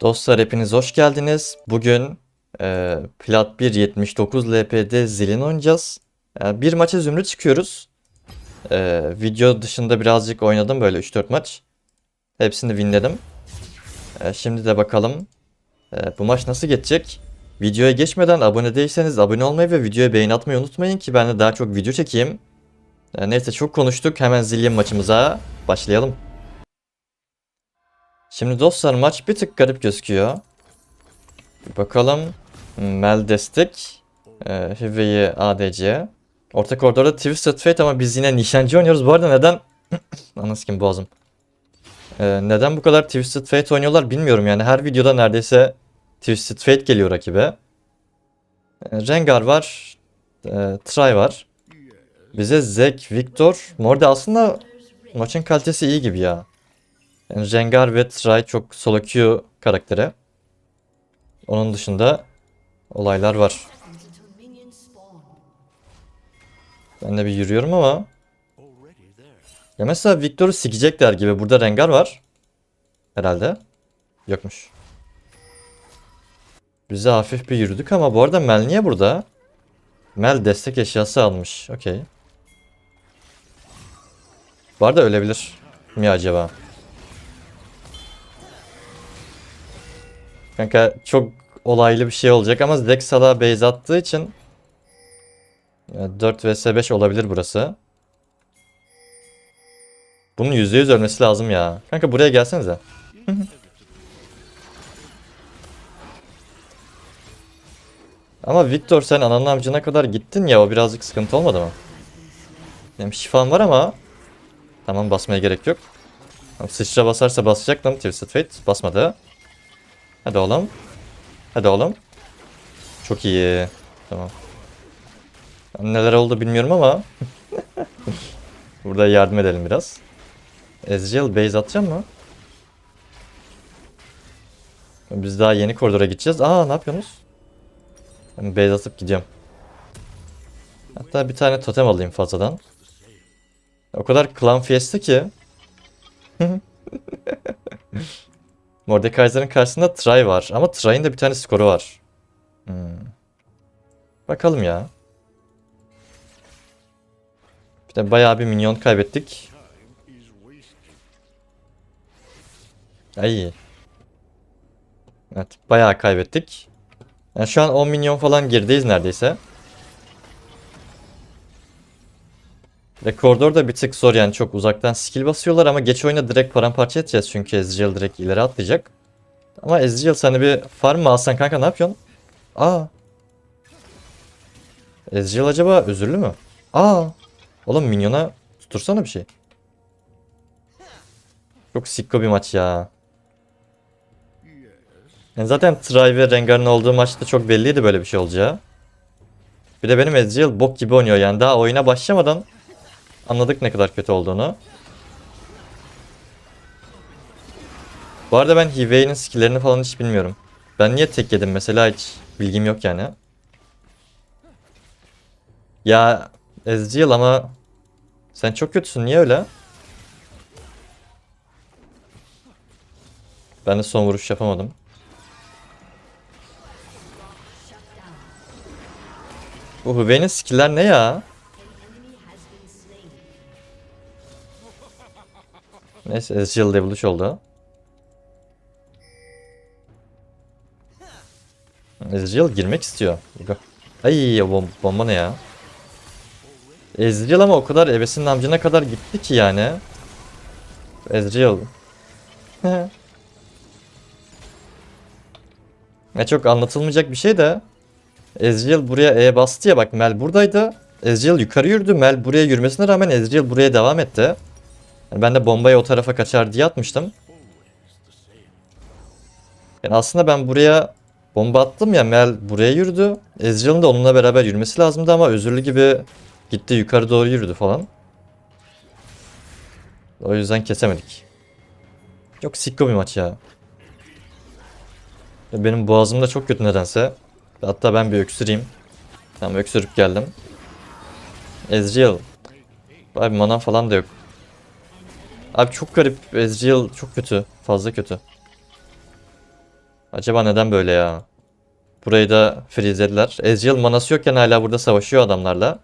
Dostlar hepiniz hoş geldiniz. Bugün e, Plat 1 79 LP'de Zilin oynayacağız. E, bir maça zümrüt çıkıyoruz. E, video dışında birazcık oynadım böyle 3-4 maç. Hepsini winledim. E, şimdi de bakalım e, bu maç nasıl geçecek. Videoya geçmeden abone değilseniz abone olmayı ve videoya beğeni atmayı unutmayın ki ben de daha çok video çekeyim. E, neyse çok konuştuk. Hemen Zilin maçımıza başlayalım. Şimdi dostlar maç bir tık garip gözüküyor. Bir bakalım. Mel destek. E, Hüveyi ADC. Orta koridorda Twisted Fate ama biz yine nişancı oynuyoruz. Bu arada neden... Anası kim boğazım. E, neden bu kadar Twisted Fate oynuyorlar bilmiyorum yani. Her videoda neredeyse Twisted Fate geliyor rakibe. E, Rengar var. E, Try var. Bize Zek, Victor. Morde aslında maçın kalitesi iyi gibi ya. Yani Rengar ve Try çok solo queue karakteri. Onun dışında olaylar var. Ben de bir yürüyorum ama. Ya mesela Victor'u sikecekler gibi. Burada Rengar var. Herhalde. Yokmuş. Bize hafif bir yürüdük ama bu arada Mel niye burada? Mel destek eşyası almış. Okey. Bu arada ölebilir mi acaba? Kanka çok olaylı bir şey olacak ama Zek Salah base attığı için ya 4 vs 5 olabilir burası. Bunun %100 ölmesi lazım ya. Kanka buraya gelsenize. ama Victor sen ananın amcına kadar gittin ya o birazcık sıkıntı olmadı mı? Benim şifam var ama Tamam basmaya gerek yok. Sıçra basarsa basacaktım. Twisted Fate basmadı. Hadi oğlum. Hadi oğlum. Çok iyi. Tamam. Neler oldu bilmiyorum ama. Burada yardım edelim biraz. Ezreal base atacak mı? Biz daha yeni koridora gideceğiz. Aa ne yapıyorsunuz? Ben base atıp gidiyorum. Hatta bir tane totem alayım fazladan. O kadar klan fiesta ki. Mordekaiser'ın karşısında Try var. Ama Try'ın da bir tane skoru var. Hmm. Bakalım ya. Bir de bayağı bir minyon kaybettik. Ay. Evet bayağı kaybettik. Yani şu an 10 milyon falan gerideyiz neredeyse. Ve da bir tık zor yani çok uzaktan skill basıyorlar ama geç oyuna direkt paramparça edeceğiz çünkü Ezreal direkt ileri atlayacak. Ama Ezreal sen bir farm mı alsan kanka ne yapıyorsun? Aa. Ezreal acaba özürlü mü? Aa. Oğlum minyona tutursana bir şey. Çok sikko bir maç ya. Yani zaten Try ve Rengar'ın olduğu maçta çok belliydi böyle bir şey olacağı. Bir de benim Ezreal bok gibi oynuyor yani daha oyuna başlamadan Anladık ne kadar kötü olduğunu. Bu arada ben Hivei'nin skilllerini falan hiç bilmiyorum. Ben niye tek yedim mesela hiç bilgim yok yani. Ya Ezreal ama sen çok kötüsün niye öyle? Ben de son vuruş yapamadım. Bu Hivei'nin skiller ne ya? Neyse Ezreal level 3 oldu. Ezreal girmek istiyor. Ay o bom bomba ne ya? Ezreal ama o kadar ebesinin amcına kadar gitti ki yani. Ezreal. ne çok anlatılmayacak bir şey de. Ezreal buraya E bastı ya bak Mel buradaydı. Ezreal yukarı yürüdü. Mel buraya yürümesine rağmen Ezreal buraya devam etti. Yani ben de bombayı o tarafa kaçar diye atmıştım. Yani aslında ben buraya bomba attım ya Mel buraya yürüdü. Ezreal'ın da onunla beraber yürümesi lazımdı ama özürlü gibi gitti yukarı doğru yürüdü falan. O yüzden kesemedik. Çok sikko bir maç ya. Benim boğazım da çok kötü nedense. Hatta ben bir öksüreyim. Tamam öksürüp geldim. Ezreal. Abi mana falan da yok. Abi çok garip. Ezreal çok kötü. Fazla kötü. Acaba neden böyle ya? Burayı da freezediler. Ezreal manası yokken hala burada savaşıyor adamlarla.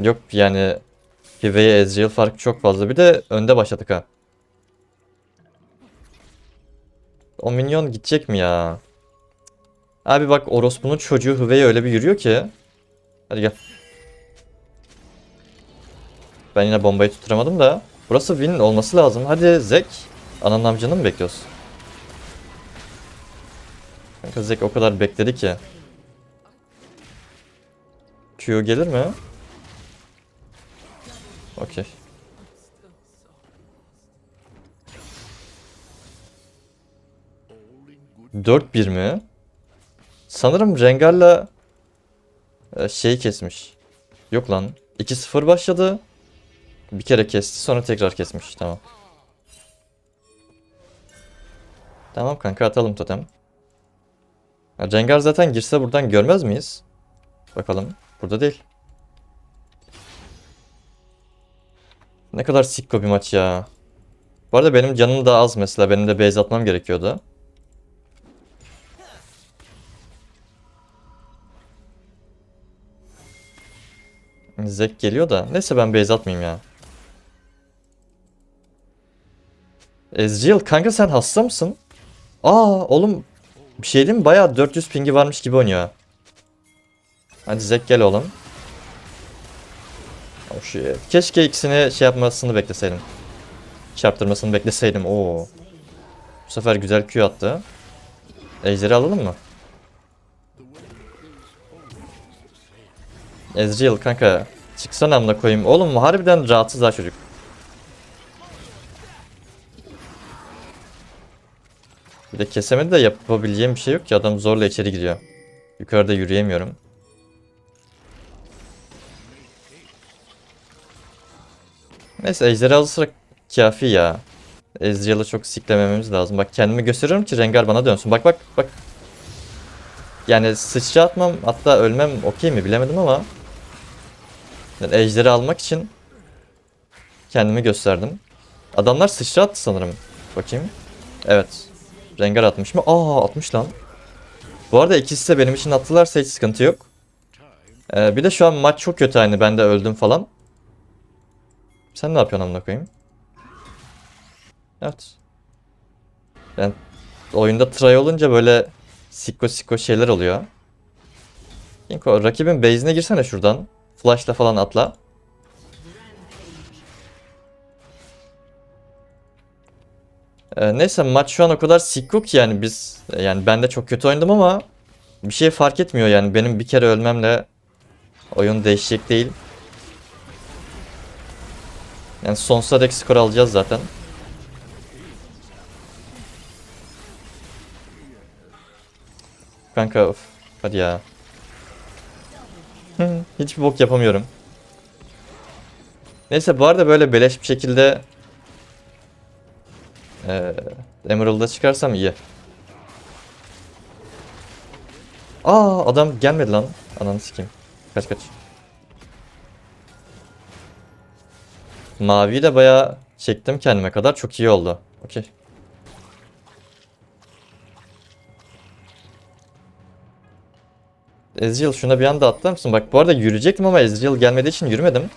Yok yani Hiveye Ezreal farkı çok fazla. Bir de önde başladık ha. O minyon gidecek mi ya? Abi bak orospunun çocuğu Hiveye öyle bir yürüyor ki. Hadi gel. Ben yine bombayı tutturamadım da. Burası win olması lazım. Hadi Zek. Ananın amcanı mı bekliyoruz? Kanka Zek o kadar bekledi ki. Q gelir mi? Okey. Dört bir mi? Sanırım Rengar'la şeyi kesmiş. Yok lan. 2-0 başladı. Bir kere kesti sonra tekrar kesmiş. Tamam. Tamam kanka atalım totem. Ya Rengar zaten girse buradan görmez miyiz? Bakalım. Burada değil. Ne kadar sikko bir maç ya. Bu arada benim canım da az mesela. Benim de base atmam gerekiyordu. Zek geliyor da. Neyse ben base atmayayım ya. Ezreal kanka sen hasta mısın? Aa oğlum bir şey diyeyim mi? Bayağı 400 pingi varmış gibi oynuyor. Hadi Zek gel oğlum. Oh shit. Keşke ikisini şey yapmasını bekleseydim. Çarptırmasını bekleseydim. Oo. Bu sefer güzel Q attı. Ejder'i alalım mı? Ezreal kanka çıksana amına koyayım. Oğlum harbiden rahatsız ha çocuk. Bir de kesemedi de yapabileceğim bir şey yok ki adam zorla içeri giriyor. Yukarıda yürüyemiyorum. Neyse ejderi alırsak kafi ya. Ezreal'ı çok siklemememiz lazım. Bak kendimi gösteriyorum ki Rengar bana dönsün. Bak bak bak. Yani sıçra atmam hatta ölmem okey mi bilemedim ama. Yani ejderi almak için kendimi gösterdim. Adamlar sıçra attı sanırım. Bakayım. Evet. Rengar atmış mı? Aa atmış lan. Bu arada ikisi de benim için attılarsa hiç sıkıntı yok. Ee, bir de şu an maç çok kötü aynı. Ben de öldüm falan. Sen ne yapıyorsun amına koyayım? Evet. Ben oyunda try olunca böyle sikko sikko şeyler oluyor. Kinko rakibin base'ine girsene şuradan. Flash'la falan atla. Ee, neyse maç şu an o kadar sikko ki yani biz yani ben de çok kötü oynadım ama bir şey fark etmiyor yani benim bir kere ölmemle oyun değişecek değil. Yani sonsuza dek skor alacağız zaten. Kanka of. Hadi ya. Hiçbir bok yapamıyorum. Neyse bu arada böyle beleş bir şekilde ee, Emerald'a çıkarsam iyi. Aa adam gelmedi lan. Ananı sikeyim. Kaç kaç. Maviyi de bayağı çektim kendime kadar. Çok iyi oldu. Okey. Ezreal şuna bir anda atlar mısın? Bak bu arada yürüyecektim ama Ezreal gelmediği için yürümedim.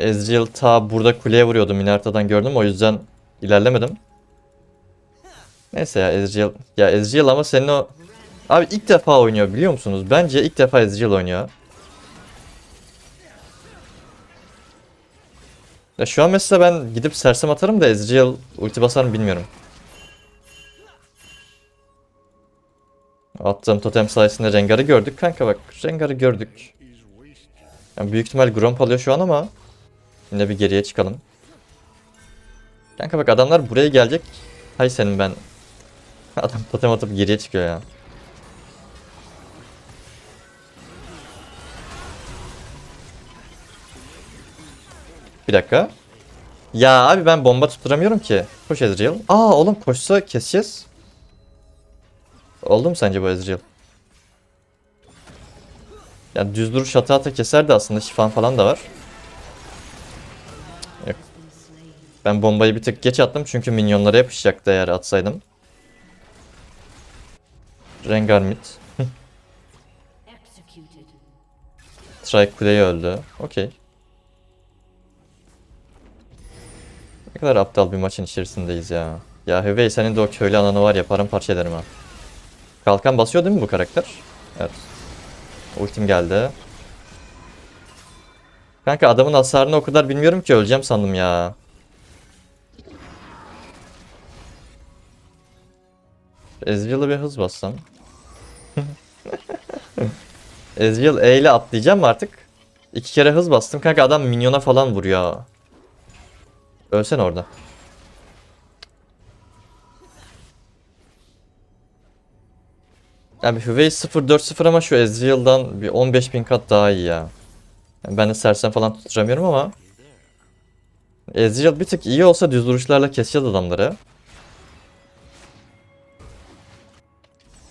Ezreal ta burada kuleye vuruyordu. Minarta'dan gördüm. O yüzden ilerlemedim. Neyse ya Ezreal. Ya Ezreal ama senin o... Abi ilk defa oynuyor biliyor musunuz? Bence ilk defa Ezreal oynuyor. Ya şu an mesela ben gidip sersem atarım da Ezreal ulti basar mı bilmiyorum. Attığım totem sayesinde Rengar'ı gördük kanka bak. Rengar'ı gördük. Yani büyük ihtimal Gromp alıyor şu an ama yine bir geriye çıkalım. Kanka bak adamlar buraya gelecek. Hay senin ben. Adam totem atıp geriye çıkıyor ya. Bir dakika. Ya abi ben bomba tutturamıyorum ki. Koş Ezreal. Aa oğlum koşsa keseceğiz. Oldu mu sence bu Ezreal? Ya düz duruş hata hata keserdi aslında şifan falan da var. Ben bombayı bir tık geç attım çünkü minyonlara yapışacaktı eğer atsaydım. Rengar mid. Executed. Trike kuleyi öldü. Okey. Ne kadar aptal bir maçın içerisindeyiz ya. Ya Hüvey senin de o köylü ananı var ya paramparça ederim ha. Kalkan basıyor değil mi bu karakter? Evet. Ultim geldi. Kanka adamın hasarını o kadar bilmiyorum ki öleceğim sandım ya. Ezreal'a bir hız bassam. Ezreal E ile atlayacağım artık? İki kere hız bastım kanka adam minyona falan vuruyor. Ölsen orada. Abi Hüvey 0-4-0 ama şu Ezreal'dan bir 15.000 kat daha iyi ya. Yani ben de sersem falan tutturamıyorum ama. Ezreal bir tık iyi olsa düz vuruşlarla keseceğiz adamları.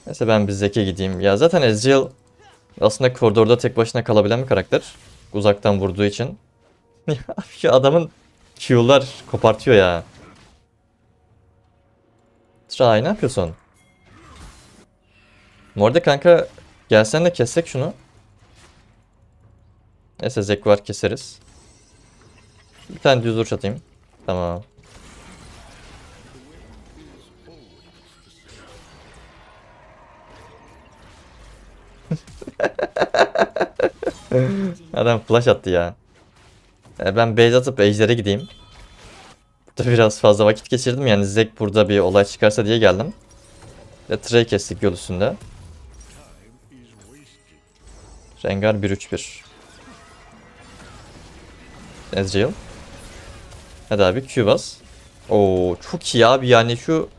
Neyse ben bir Zek'e gideyim. Ya zaten Ezreal aslında koridorda tek başına kalabilen bir karakter. Uzaktan vurduğu için. Ya Şu adamın Q'lar kopartıyor ya. Try ne yapıyorsun? Arada kanka gelsen de kessek şunu. Neyse Zek var keseriz. Bir tane düz vuruş atayım. Tamam. Adam flash attı ya. E, Ben base atıp ejder'e gideyim. Burada biraz fazla vakit geçirdim yani Zek burada bir olay çıkarsa diye geldim. Ve Trey kestik yol üstünde. Rengar 1-3-1. Ezreal. Hadi abi Q bas. Oo çok iyi abi yani şu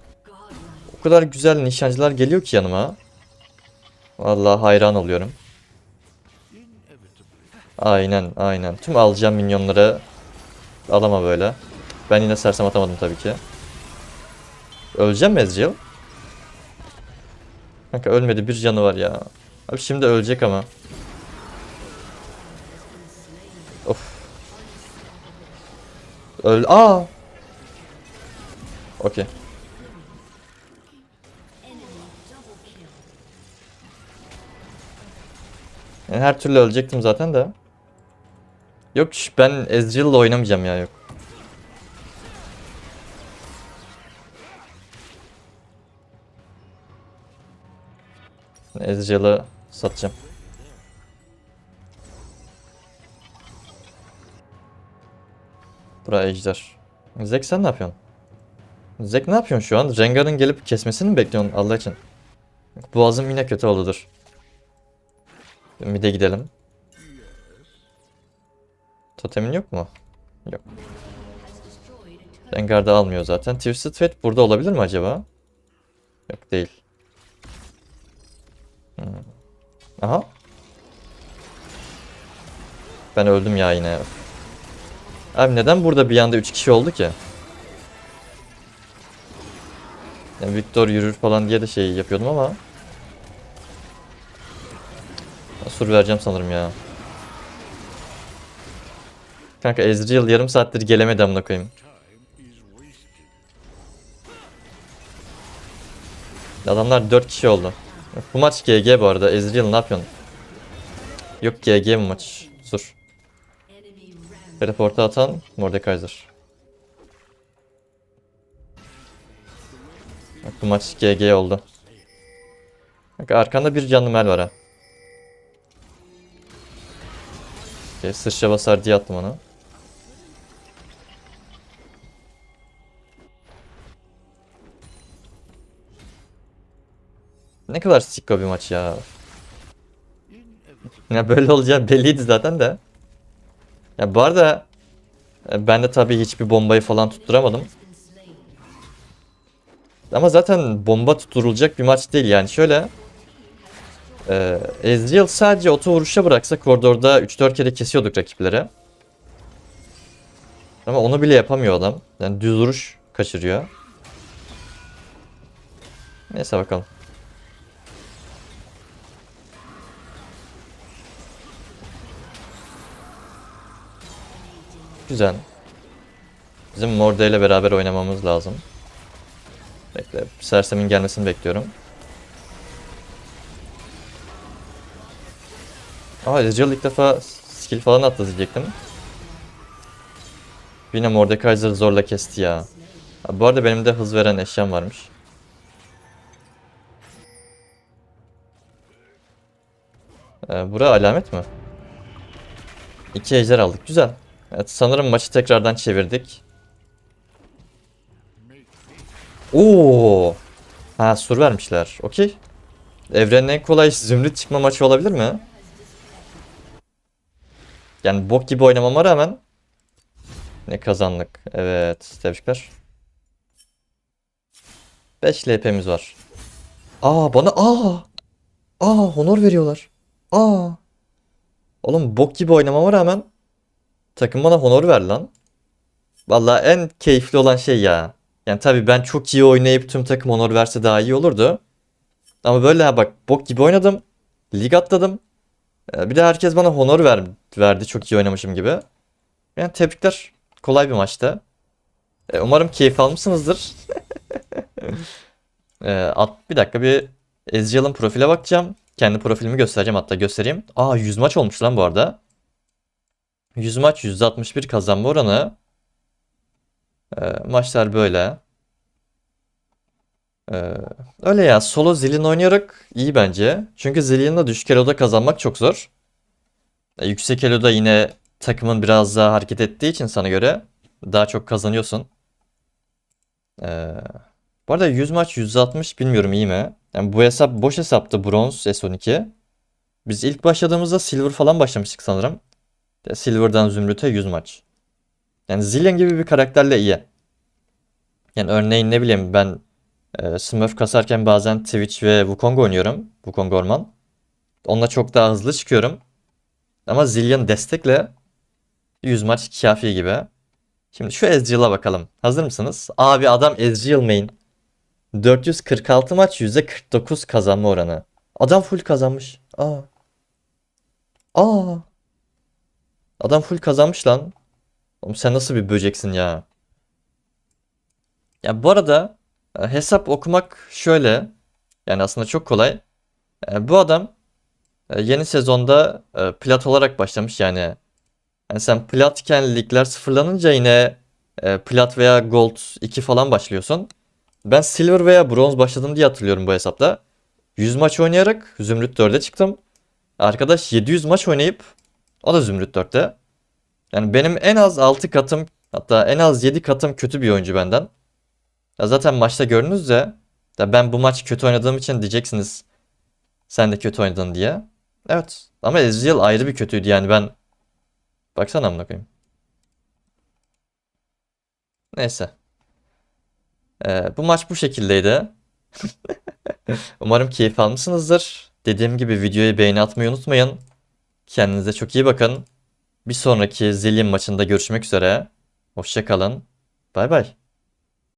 o kadar güzel nişancılar geliyor ki yanıma. Vallahi hayran oluyorum. Aynen aynen. Tüm alacağım minyonları alama böyle. Ben yine sersem atamadım tabii ki. Öleceğim mi Ezreal? Kanka ölmedi bir canı var ya. Abi şimdi ölecek ama. Of. Öl... Aa! Okey. Yani her türlü ölecektim zaten de. Yok ben Ezreal'la oynamayacağım ya yok. Ezreal'ı satacağım. Bura ejder. Zek sen ne yapıyorsun? Zek ne yapıyorsun şu an? Rengar'ın gelip kesmesini mi bekliyorsun Allah için? Boğazım yine kötü oldu dur. Mid'e gidelim. Totemin yok mu? Yok. Rengar da almıyor zaten. Twisted Fate burada olabilir mi acaba? Yok değil. Hmm. Aha. Ben öldüm ya yine. Abi neden burada bir anda 3 kişi oldu ki? Yani Victor yürür falan diye de şey yapıyordum ama. Sur vereceğim sanırım ya. Kanka Ezreal yarım saattir gelemedi amına koyayım. Adamlar 4 kişi oldu. Bu maç GG bu arada. Ezreal ne yapıyorsun? Yok GG bu maç. Sur. Teleporta atan Mordekaiser. Bak bu maç GG oldu. Bak arkanda bir canlı mel var ha. Okay, sıçra basar diye attım onu. Ne kadar sikko bir maç ya. Ya böyle olacağı belliydi zaten de. Ya bu arada e, ben de tabii hiçbir bombayı falan tutturamadım. Ama zaten bomba tutturulacak bir maç değil yani şöyle. Ee, Ezreal sadece oto vuruşa bıraksa koridorda 3-4 kere kesiyorduk rakiplere. Ama onu bile yapamıyor adam. Yani düz vuruş kaçırıyor. Neyse bakalım. Güzel. Bizim Morde ile beraber oynamamız lazım. Bekle. Sersem'in gelmesini bekliyorum. Aa Ezreal ilk defa skill falan attı diyecektim. Yine Mordekaiser zorla kesti ya. Ha, bu arada benim de hız veren eşyam varmış. Ee, bura alamet mi? İki ejder aldık. Güzel. Evet sanırım maçı tekrardan çevirdik. Oo. Ha sur vermişler. Okey. Evrenin en kolay zümrüt çıkma maçı olabilir mi? Yani bok gibi oynamama rağmen ne kazandık. Evet. Tebrikler. 5 LP'miz var. Aa bana aa. Aa honor veriyorlar. Aa. Oğlum bok gibi oynamama rağmen takım bana honor ver lan. Vallahi en keyifli olan şey ya. Yani tabii ben çok iyi oynayıp tüm takım honor verse daha iyi olurdu. Ama böyle ha bak bok gibi oynadım. Lig atladım. Ee, Bir de herkes bana honor ver, verdi çok iyi oynamışım gibi. Yani tebrikler. Kolay bir maçtı. Ee, Umarım keyif almışsınızdır. Ee, at, bir dakika bir Ezreal'ın profile bakacağım. Kendi profilimi göstereceğim hatta göstereyim. Aa 100 maç olmuş lan bu arada. 100 maç %61 kazanma oranı. Maçlar böyle. Ee, öyle ya solo Zillion oynayarak iyi bence. Çünkü Zillion'la düşük eloda kazanmak çok zor. Ee, yüksek eloda yine takımın biraz daha hareket ettiği için sana göre daha çok kazanıyorsun. Ee, bu arada 100 maç 160 bilmiyorum iyi mi? Yani bu hesap boş hesaptı bronz S12. Biz ilk başladığımızda silver falan başlamıştık sanırım. Silver'dan Zümrüt'e 100 maç. Yani Zillion gibi bir karakterle iyi. Yani örneğin ne bileyim ben e, Smurf kasarken bazen Twitch ve Wukong oynuyorum. Wukong Orman. Onunla çok daha hızlı çıkıyorum. Ama Zillion destekle 100 maç kafi gibi. Şimdi şu Ezreal'a bakalım. Hazır mısınız? Abi adam Ezreal main. 446 maç %49 kazanma oranı. Adam full kazanmış. Aa. Aa. Adam full kazanmış lan. Oğlum sen nasıl bir böceksin ya? Ya bu arada hesap okumak şöyle. Yani aslında çok kolay. E, Bu adam e, yeni sezonda e, plat olarak başlamış yani. Yani sen platken ligler sıfırlanınca yine e, plat veya gold 2 falan başlıyorsun. Ben silver veya bronz başladım diye hatırlıyorum bu hesapta. 100 maç oynayarak zümrüt 4'e çıktım. Arkadaş 700 maç oynayıp o da zümrüt 4'te. Yani benim en az 6 katım hatta en az 7 katım kötü bir oyuncu benden. Ya zaten maçta gördünüz de ya ben bu maç kötü oynadığım için diyeceksiniz sen de kötü oynadın diye. Evet ama Ezreal ayrı bir kötüydü yani ben baksana amına koyayım. Neyse. Ee, bu maç bu şekildeydi. Umarım keyif almışsınızdır. Dediğim gibi videoyu beğeni atmayı unutmayın. Kendinize çok iyi bakın. Bir sonraki Zillion maçında görüşmek üzere. Hoşça kalın. Bay bay.